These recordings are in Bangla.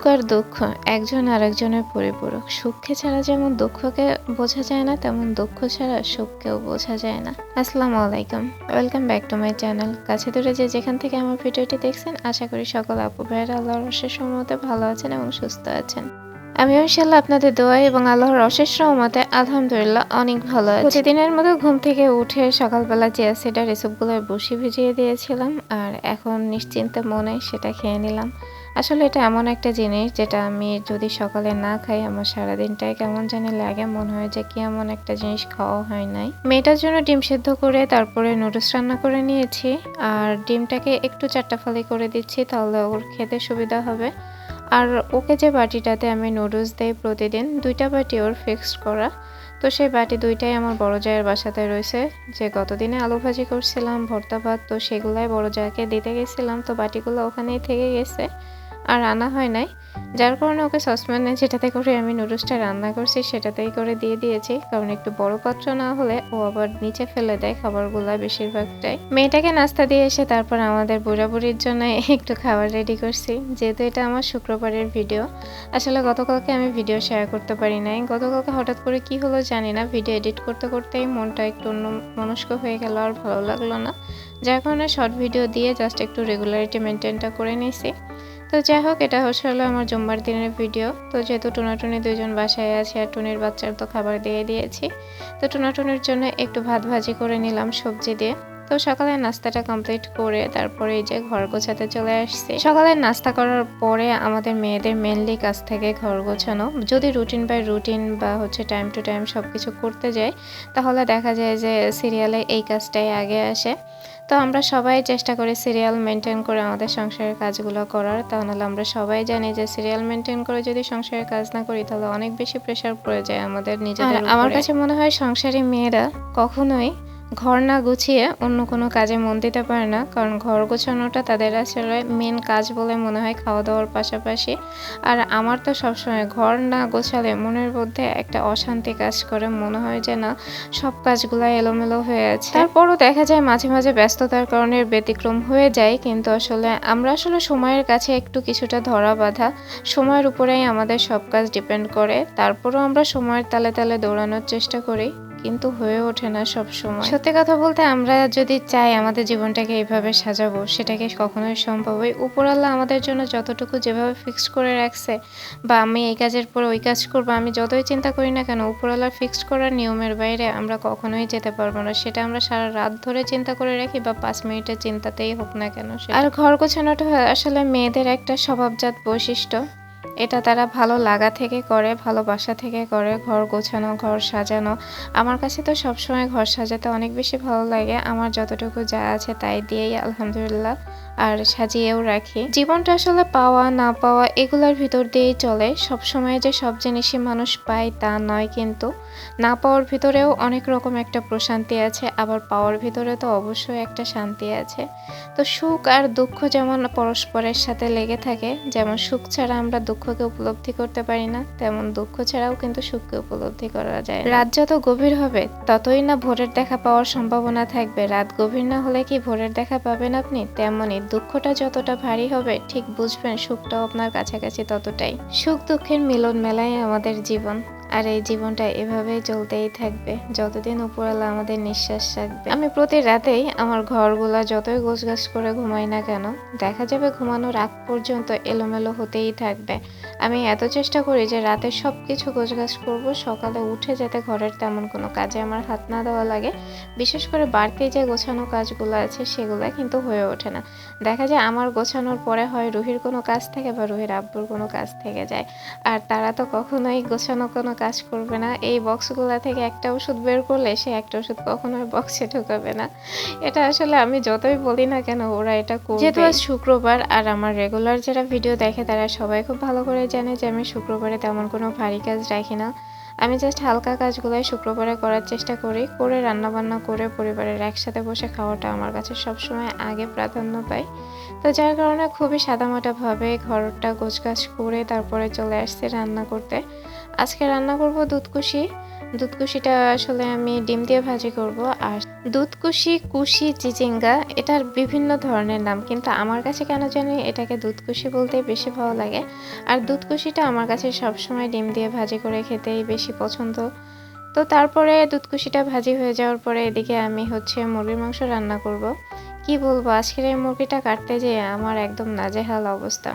সুখ আর দুঃখ একজন আরেকজনের পরিপূরক। সুখকে ছাড়া যেমন দুঃখকে বোঝা যায় না, তেমন দুঃখ ছাড়া সুখকেও বোঝা যায় না। আসসালামু আলাইকুম। Welcome back to my channel কাছে দূরে যে যেখান থেকে আমার ভিডিওটি দেখছেন, আশা করি সকল আপু ভাইয়ের আল্লাহর অশেষ রহমতে ভালো আছেন এবং সুস্থ আছেন। আমি ইনশাল্লাহ আপনাদের দোয়া এবং আল্লাহর অশেষ রহমতে আলহামদুলিল্লাহ অনেক ভালো আছি। প্রতিদিনের মতো ঘুম থেকে উঠে সকালবেলা চিয়া সিডার এসবগুলো বসি ভিজিয়ে দিয়েছিলাম, আর এখন নিশ্চিন্তে মনে সেটা খেয়ে নিলাম। আসলে এটা এমন একটা জিনিস যেটা আমি যদি সকালে না খাই, আমার সারাদিনটাই কেমন জানি লাগে, মনে হয় যে কি এমন একটা জিনিস খাওয়া হয় নাই। মেয়েটার জন্য ডিম সেদ্ধ করে তারপরে নুডলস রান্না করে নিয়েছি, আর ডিমটাকে একটু চারটা ফালি করে দিচ্ছি, তাহলে ওর খেতে সুবিধা হবে। আর ওকে যে বাটিটাতে আমি নুডলস দেই প্রতিদিন, দুইটা বাটি ওর ফিক্সড করা। তো সেই বাটি দুইটাই আমার বড় জায়ের বাসাতে রয়েছে, যে গতদিনে আলু ভাজি করছিলাম, ভর্তা ভাত, তো সেগুলাই বড় জায়কে দিতে গেছিলাম, তো বাটিগুলো ওখানেই থেকে গেছে। আর আনা হয় নাই। যার কারণে ওকে সসপ্যানে যেটাতে করে আমি নুডলসটা রান্না করছি, সেটাতেই করে দিয়ে দিয়েছি। কারণ একটু বড় পাত্র না হলে ও আবার নিচে ফেলে দেয় খাবারগুলা বেশিরভাগটাই। মেয়েটাকে নাস্তা দিয়ে এসে তারপর আমাদের বুড়া বুড়ির জন্য একটু খাবার রেডি করছি। যেহেতু এটা আমার শুক্রবারের ভিডিও, আসলে গতকালকে আমি ভিডিও শেয়ার করতে পারি নাই। গতকালকে হঠাৎ করে কি হলো জানি না। ভিডিও এডিট করতে করতেই মনটা একটু অন্য মনস্ক হয়ে গেল আর ভালো লাগল না। যার কারণে শর্ট ভিডিও দিয়ে জাস্ট একটু রেগুলারিটি মেনটেনটা করে নিয়েছি। তো যাই হোক, এটা হচ্ছে হলো আমার জুম্বার দিনের ভিডিও। তো যেহেতু টুনাটুনি দুজন বাসায় আছে আর টুনির বাচ্চার তো খাবার দিয়ে দিয়েছি, তো টুনাটুনির জন্য একটু ভাত ভাজি করে নিলাম সবজি দিয়ে। তো সকালে নাস্তাটা কমপ্লিট করে তারপরে এই যে ঘর গোছাতে চলে আসছি। সকালে নাস্তা করার পরে আমাদের মেয়েদের মেনলি কাজ থেকে ঘর গোছানো। যদি রুটিন বাই রুটিন বা হচ্ছে টাইম টু টাইম সব কিছু করতে যাই তাহলে দেখা যায় যে সিরিয়ালে এই কাজটাই আগে আসে। তো আমরা সবাই চেষ্টা করি সিরিয়াল মেনটেন করে আমাদের সংসারের কাজগুলো করার। তা তাহলে আমরা সবাই জানি যে সিরিয়াল মেনটেন করে যদি সংসারের কাজ না করি তাহলে অনেক বেশি প্রেশার পড়ে যায় আমাদের নিজেদের আমার কাছে মনে হয় সংসারী মেয়েরা কখনোই ঘর না গুছিয়ে অন্য কোনো কাজে মন দিতে পারে না, কারণ ঘর গোছানোটা তাদের আসলে মেন কাজ বলে মনে হয় খাওয়া দাওয়ার পাশাপাশি। আর আমার তো সবসময় ঘর না গোছালে মনের মধ্যে একটা অশান্তি কাজ করে, মনে হয় যে না, সব কাজগুলো এলোমেলো হয়ে আছে। তারপরও দেখা যায় মাঝে মাঝে ব্যস্ততার কারণে ব্যতিক্রম হয়ে যায়, কিন্তু আসলে আমরা আসলে সময়ের কাছে একটু কিছুটা ধরা বাঁধা। সময়ের উপরেই আমাদের সব কাজ ডিপেন্ড করে, তারপরও আমরা সময়ের তালে তালে দৌড়ানোর চেষ্টা করি। কিন্তু হয়ে ওঠে না সব সময় সত্যি কথা বলতে আমরা যদি চাই আমাদের জীবনটাকে এইভাবে সাজাবো সেটাকে কখনোই সম্ভব ওই উপরাল্লা আমাদের জন্য যতটুকু যেভাবে ফিক্স করে রাখছে বা আমি এই কাজের পর ওই কাজ করব আমি যতই চিন্তা করি না কেন উপরাল্লা ফিক্সড করার নিয়মের বাইরে আমরা কখনোই যেতে পারব না। সেটা আমরা সারা রাত ধরে চিন্তা করে রাখি বা পাঁচ মিনিটের চিন্তাতেই হোক না কেন আর ঘর গোছানোটা আসলে মেয়েদের একটা স্বভাবজাত বৈশিষ্ট্য। এটা তারা ভালো লাগা থেকে করে, ভালোবাসা থেকে করে, ঘর গোছানো, ঘর সাজানো। আমার কাছে তো সবসময় ঘর সাজাতে অনেক বেশি ভালো লাগে। আমার যতটুকু যা আছে তাই দিয়েই আলহামদুলিল্লাহ। আর সাজিয়েও রাখি। জীবনটা আসলে পাওয়া, না পাওয়া এগুলোর ভিতর দিয়েই চলে। সব সময় যে সব জিনিসই মানুষ পায় তা নয় কিন্তু না পাওয়ার ভিতরেও অনেক রকম একটা প্রশান্তি আছে, আবার পাওয়ার ভিতরে তো অবশ্যই একটা শান্তি আছে। তো সুখ আর দুঃখ যেমন পরস্পরের সাথে লেগে থাকে, যেমন সুখ ছাড়া আমরা দুঃখকে উপলব্ধি করতে পারি না, তেমন দুঃখ ছাড়াও কিন্তু সুখকে উপলব্ধি করা যায় রাত যত গভীর হবে, ততই না ভোরের দেখা পাওয়ার সম্ভাবনা থাকবে। রাত গভীর না হলে কি ভোরের দেখা পাবেন আপনি? তেমনই। দুঃখটা যতটা ভারী হবে, ঠিক বুঝবেন সুখটাও আপনার কাছাকাছি ততটাই। সুখ দুঃখের মিলন মেলায় আমাদের জীবন, আর এই জীবনটা এভাবেই চলতেই থাকবে, যতদিন উপরওয়ালা আমাদের নিঃশ্বাস রাখবে। আমি প্রতি রাতেই আমার ঘরগুলা যতই গোছগাছ করে ঘুমাই না কেন, দেখা যাবে ঘুমানোর আগ পর্যন্ত এলোমেলো হতেই থাকবে। আমি এত চেষ্টা করি যে রাতে সব কিছু গোছগাছ করব, সকালে উঠে যাতে ঘরের তেমন কোনো কাজে আমার হাত না দেওয়া লাগে। বিশেষ করে বাড়তি যে গোছানো কাজগুলো আছে সেগুলো কিন্তু হয়ে ওঠে না। দেখা যায় আমার গোছানোর পরে হয় রুহির কোনো কাজ থেকে বা রুহির আব্বুর কোনো কাজ থেকে যায়। আর তারা তো কখনোই গোছানো কোনো কাজ করবে না। এই বক্সগুলো থেকে একটা ওষুধ বের করলে সে একটা ওষুধ কখনোই বক্সে ঢোকাবে না। এটা আসলে আমি যতই বলি না কেন, ওরা এটা যেহেতু শুক্রবার আর আমার রেগুলার যারা ভিডিও দেখে তারা সবাই খুব ভালো করে জানে যে আমি শুক্রবারে তেমন কোনো ভারী কাজ রাখি না। আমি জাস্ট হালকা কাজগুলোই শুক্রবারে করার চেষ্টা করি, করে রান্না বান্না করে পরিবারের একসাথে বসে খাওয়াটা আমার কাছে সবসময় আগে প্রাধান্য পাই তো যার কারণে খুবই সাদামাটাভাবে ঘরটা গোছগাছ করে তারপরে চলে আসছে রান্না করতে। আজকে রান্না করব দুধকুশি। দুধকুশিটা আসলে আমি ডিম দিয়ে ভাজি করব, আর দুধকুশি, কুশি, চিচিঙ্গা, এটার বিভিন্ন ধরনের নাম। কিন্তু আমার কাছে কেন জানি এটাকে দুধকুশি বলতে বেশি ভালো লাগে। আর দুধকুশিটা আমার কাছে সবসময় ডিম দিয়ে ভাজি করে খেতেই বেশি পছন্দ। তো তারপরে দুধকুশিটা ভাজি হয়ে যাওয়ার পরে এদিকে আমি হচ্ছে মুরগির মাংস রান্না করব। কি বলব, আজকের এই মুরগিটা কাটতে যেয়ে আমার একদম নাজেহাল অবস্থা।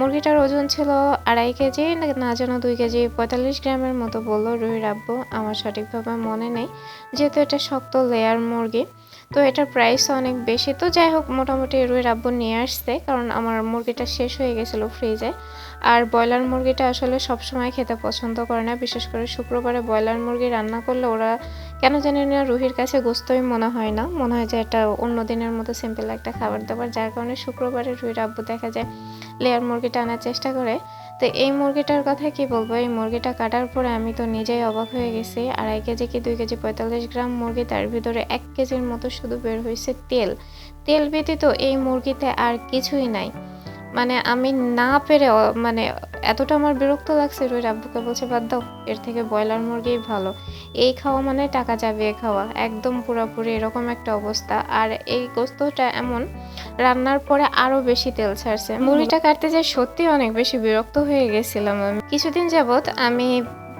মুরগিটার ওজন ছিল আড়াই কেজি, না- যেন দুই কেজি। পঁয়তাল্লিশ গ্রামের মতো বলল রুহির আব্বু আমার সঠিকভাবে মনে নেই, যেহেতু এটা শক্ত লেয়ার মুরগি। তো এটার প্রাইস অনেক বেশি। তো যাই হোক, মোটামুটি রুহির আব্বু নিয়ে আসছে, কারণ আমার মুরগিটা শেষ হয়ে গেছিল ফ্রিজে আর ব্রয়লার মুরগিটা আসলে সবসময় খেতে পছন্দ করে না, বিশেষ করে শুক্রবারে ব্রয়লার মুরগি রান্না করলে ওরা কেন জানি না রুহির কাছে গোস্তই মনে হয় না। মনে হয় যে এটা অন্য দিনের মতো সিম্পল একটা খাবার দাবার। যার কারণে শুক্রবারে রুহির আব্বু দেখা যায় লেয়ার মুরগিটা আনার চেষ্টা করে। তো এই মুরগিটার কথা কি বলব? এই মুরগিটা কাটার পরে আমি তো নিজেই অবাক হয়ে গেছি। আড়াই কেজি কি দুই কেজি পঁয়তাল্লিশ গ্রাম মুরগি, তার ভিতরে এক কেজির মতো শুধু বের হয়েছে তেল। তেল ব্যতীত এই মুরগিতে আর কিছুই নাই। মানে আমি না পেরে মানে এতটা আমার বিরক্ত লাগছে রুই আব্বুকে বলছে বাদ দাও এর থেকে ব্রয়লার মুরগিই ভালো। এই খাওয়া মানে টাকা যাবে খাওয়া একদম পুরোপুরি এরকম একটা অবস্থা। আর এই গোস্তটা এমন রান্নার পরে আরও বেশি তেল ছাড়ছে। মুড়িটা কাটতে যে সত্যি অনেক বেশি বিরক্ত হয়ে গেছিলাম আমি। কিছুদিন যাবত আমি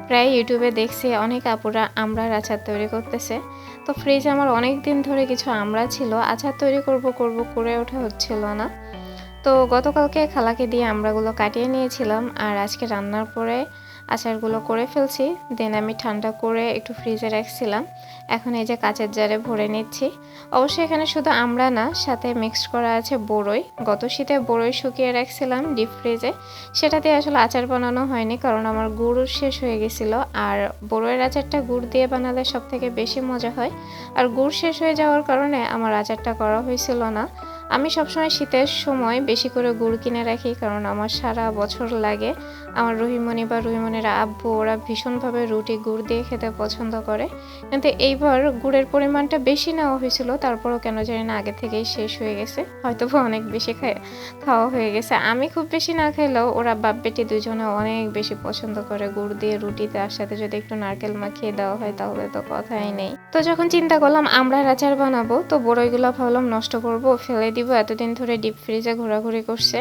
প্রায় ইউটিউবে দেখছি অনেক আপুরা আমড়ার আচার তৈরি করতেছে। তো ফ্রিজে আমার অনেক দিন ধরে কিছু আমড়া ছিল আচার তৈরি করব করব করে ওঠা হচ্ছিল না। তো গতকালকে খালাকে দিয়ে আমড়াগুলো কাটিয়ে নিয়েছিলাম আর আজকে রান্নার পরে আচারগুলো করে ফেলছি। দেন আমি ঠান্ডা করে একটু ফ্রিজে রাখছিলাম। এখন এই যে কাচের জারে ভরে নিচ্ছি। অবশ্যই এখানে শুধু আমরা না, সাথে মিক্সড করা আছে বড়ই। গত শীতে বড়ই শুকিয়ে রাখছিলাম ডিপ ফ্রিজে সেটা দিয়ে আসলে আচার বানানো হয়নি কারণ আমার গুড় শেষ হয়ে গেছিল। আর বড়ইয়ের আচারটা গুড় দিয়ে বানালে সব থেকে বেশি মজা হয়। আর গুড় শেষ হয়ে যাওয়ার কারণে আমার আচারটা করা হয়েছিল না। আমি সবসময় শীতের সময় বেশি করে গুড় কিনে রাখি, কারণ আমার সারা বছর লাগে। আমার রহিমণি বা রহিমণির আব্বু, ওরা ভীষণভাবে রুটি, গুড় দিয়ে খেতে পছন্দ করে। কিন্তু এইবার গুড়ের পরিমাণটা বেশি নেওয়া হয়েছিল, তারপরও কেন জানি না আগে থেকেই শেষ হয়ে গেছে। হয়তো অনেক বেশি খায়, খাওয়া হয়ে গেছে। আমি খুব বেশি না খেলেও ওরা বাপ বেটি দুজনে অনেক বেশি পছন্দ করে গুড় দিয়ে রুটি, তার সাথে যদি একটু নারকেল মাখিয়ে দেওয়া হয়, তাহলে তো কথাই নেই। তো যখন চিন্তা করলাম, আমরা আচার বানাবো, তো বড়ইগুলো ভাবলাম নষ্ট করব, ফেলে দিব, এতদিন ধরে ডিপ ফ্রিজে ঘোরাঘুরি করছে।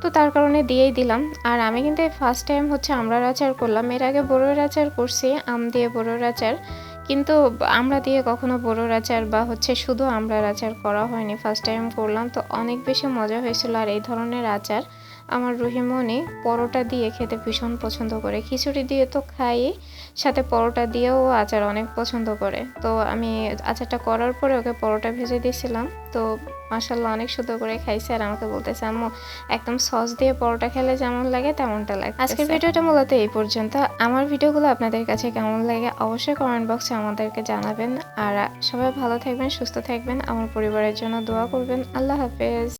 তো তার কারণে দিয়েই দিলাম। আর আমি কিন্তু ফার্স্ট টাইম হচ্ছে আমড়ার আচার করলাম। এর আগে বড়ের আচার করছি, আম দিয়ে বড়ের আচার। কিন্তু আমরা দিয়ে কখনো বড়োর আচার বা হচ্ছে শুধু আমড়ার আচার করা হয়নি। ফার্স্ট টাইম করলাম, তো অনেক বেশি মজা হয়েছিল। আর এই ধরনের আচার আমার রহিমনি পরোটা দিয়ে খেতে ভীষণ পছন্দ করে। খিচুড়ি দিয়ে তো খাই, সাথে পরোটা দিয়েও আচার অনেক পছন্দ করে। তো আমি আচারটা করার পরে ওকে পরোটা ভেজে দিয়েছিলাম। তো মাসাল্লাহ অনেক সুন্দর করে খাইছে আর আমাকে বলতেছে, আম্মু, একদম সস দিয়ে পরোটা খেলে যেমন লাগে তেমনটা লাগে আজকের ভিডিওটা মূলত এই পর্যন্ত। আমার ভিডিওগুলো আপনাদের কাছে কেমন লাগে অবশ্যই কমেন্ট বক্সে আমাদেরকে জানাবেন। আর সবাই ভালো থাকবেন, সুস্থ থাকবেন। আমার পরিবারের জন্য দোয়া করবেন। আল্লাহ হাফেজ।